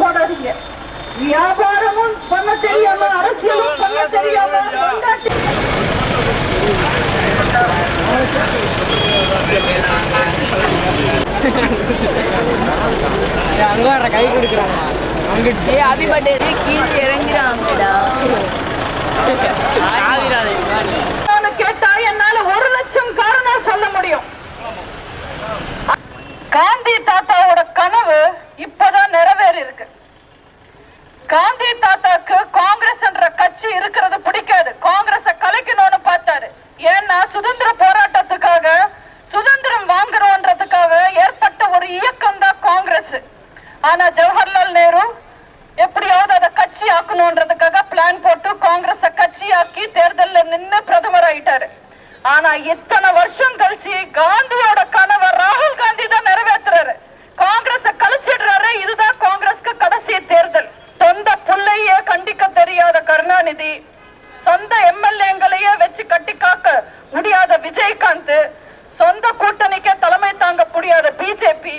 போடாதீங்க. வியாபாரமும் பண்ண தெரியாம அரசியலும் பண்ண தெரியாம அங்க வர கை கொடுக்குறாங்க. அங்கிட்டு பர்த்டே கீழே இறங்குறாங்கடா. ஏன்னா சுதந்திர போராட்டத்துக்காக சுதந்திரம் வாங்குறோன்றதுக்காக ஏற்பட்ட ஒரு இயக்கம் தான் காங்கிரஸ். ஆனா ஜவஹர்லால் நேரு எப்படியாவது அதை கட்சி ஆக்கணும்ன்றதுக்காக பிளான் போட்டு காங்கிரஸ கட்சி ஆக்கி தேர்தல்ல நின்று பிரதமர் ஆயிட்டாரு. ஆனா இத்தனை வருஷம் கழிச்சு காந்தியோட கனவை ராகுல் காந்தி தான் நிறைவேற்றுறாரு காங்கிரஸ கழிச்சிடுறாரு இதுதான் காங்கிரஸ்க்கு கடைசி தேர்தல். சொந்த புள்ளையே கண்டிக்க தெரியாத கருணாநிதி சொந்த எம்எல்ஏங்களையே வச்சு விஜயகாந்த் சொந்த கூட்டணிக்கே தலைமை தாங்க முடியாத பிஜேபி.